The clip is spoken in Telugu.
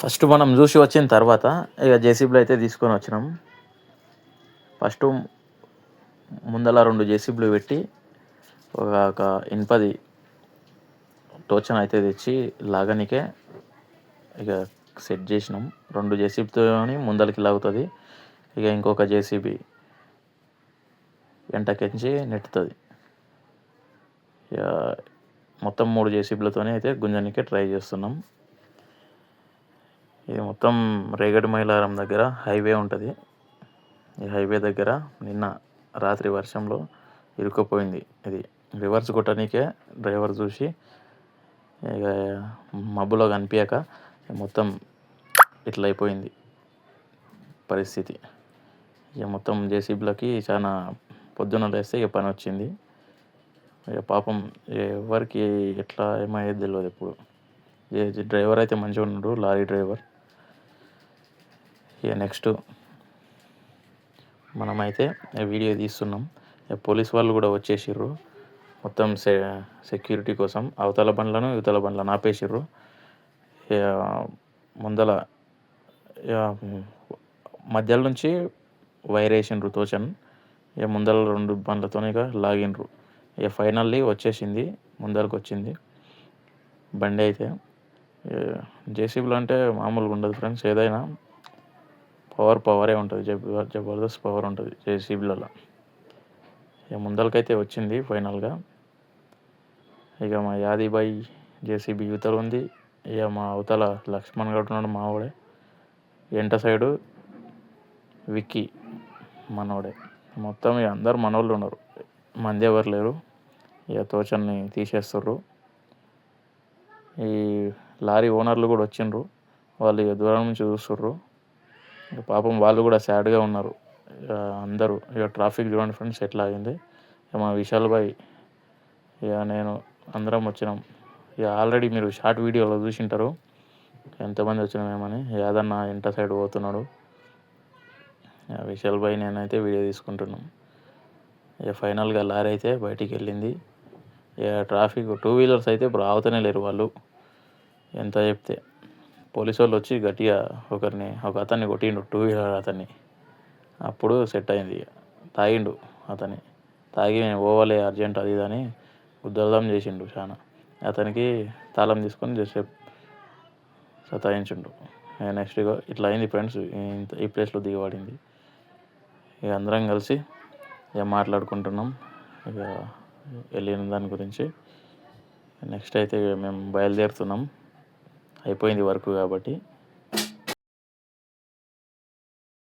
ఫస్ట్ మనం చూసి వచ్చిన తర్వాత ఇక జేసీబీలో అయితే తీసుకొని వచ్చినాం. ఫస్ట్ ముందల రెండు జేసీబీలు పెట్టి ఒక ఇన్పది ఇనుపది టోచన్ అయితే తెచ్చి లాగనికే ఇక సెట్ చేసినాం. రెండు జేసీబీతో ముందలకి లాగుతుంది. ఇక ఇంకొక జేసీబీ వెంటకించి నెట్టుతుంది. ఇక మొత్తం మూడు జేసీబీలతోనే అయితే గుంజనికే ట్రై చేస్తున్నాం. ఇది మొత్తం రేగడి మైలారం దగ్గర హైవే ఉంటుంది. ఈ హైవే దగ్గర నిన్న రాత్రి వర్షంలో ఇరుక్కుపోయింది ఇది. రివర్స్ కొట్టడానికే డ్రైవర్ చూసి ఇక మబ్బులో కనిపించక మొత్తం ఇట్లా అయిపోయింది పరిస్థితి. ఇక మొత్తం జేసీబీలకి చాలా పొద్దున లేస్తే ఇక పని వచ్చింది. ఇక పాపం ఎవరికి ఎట్లా ఏమయ్యేది తెలియదు ఇప్పుడు డ్రైవర్ అయితే మంచిగా ఉన్నాడు లారీ డ్రైవర్. ఇక నెక్స్ట్ మనమైతే వీడియో తీస్తున్నాం. పోలీస్ వాళ్ళు కూడా వచ్చేసిర్రు. మొత్తం సె సెక్యూరిటీ కోసం అవతల బండ్లను ఇవతల బండ్లను ఆపేసిర్రు. ముందల మధ్యలో నుంచి వైర్ వేసిండ్రు తోచన్. ఇక ముందర రెండు బండ్లతోనే ఇక లాగిండ్రు. ఇక ఫైనల్లీ వచ్చేసింది ముందరకు వచ్చింది. బండి అయితే జేసీబీలు అంటే మామూలుగా ఉండదు ఫ్రెండ్స్ ఏదైనా పవర్ పవరే ఉంటుంది జబర్దస్త్ పవర్ ఉంటుంది జేసీబీలలో ఇక ముందలకైతే వచ్చింది ఫైనల్గా. ఇక మా యాదిబాయి జేసీబీ యువతలు ఉంది. ఇక మా అవతల లక్ష్మణ్ గారు ఉన్నాడు మావాడే ఎంట సైడు విక్కీ మనోడే. మొత్తం ఇక అందరు మనోళ్ళు ఉన్నారు. మంది ఎవరు లేరు. ఇక తోచన్ని తీసేస్తుర్రు. ఈ లారీ ఓనర్లు కూడా వచ్చిండ్రు. వాళ్ళు ఇక దూరం నుంచి చూస్తుర్రు. పాపం వాళ్ళు కూడా సాడ్గా ఉన్నారు. ఇక అందరూ ఇక ట్రాఫిక్ చూడండి ఫ్రెండ్స్ ఎట్లా అయింది. మా విశాల్ భాయ్ ఇక నేను అందరం వచ్చినాం. ఇక ఆల్రెడీ మీరు షార్ట్ వీడియోలో చూసింటారు. ఎంతమంది వచ్చినామేమని యాదన్న ఇంట సైడ్ పోతున్నాడు. విశాల్ భాయ్ నేనైతే వీడియో తీసుకుంటున్నాం. ఇక ఫైనల్గా లారీ అయితే బయటికి వెళ్ళింది. ఇక ట్రాఫిక్ టూ వీలర్స్ అయితే ఇప్పుడు ఆగుతూనే లేరు వాళ్ళు. ఎంత చెప్తే. పోలీసు వాళ్ళు వచ్చి గట్టిగా ఒకరిని ఒక అతన్ని కొట్టిండు టూ వీలర్ అతన్ని. అప్పుడు సెట్ అయింది తాగిండు అతని తాగి నేను పోవాలి అర్జెంట్ అది ఇది అని గుద్దల్దం చేసిండు చాలా అతనికి తాళం తీసుకొని జస్ట్ సతాయించిండు. నెక్స్ట్ ఇక ఇట్లా అయింది ఫ్రెండ్స్ ఇంత ఈ ప్లేస్లో దిగబడింది. ఇక అందరం కలిసి ఇక మాట్లాడుకుంటున్నాం. ఇక వెళ్ళిన దాని గురించి. నెక్స్ట్ అయితే మేము బయలుదేరుతున్నాం. అయిపోయింది వర్క్ కాబట్టి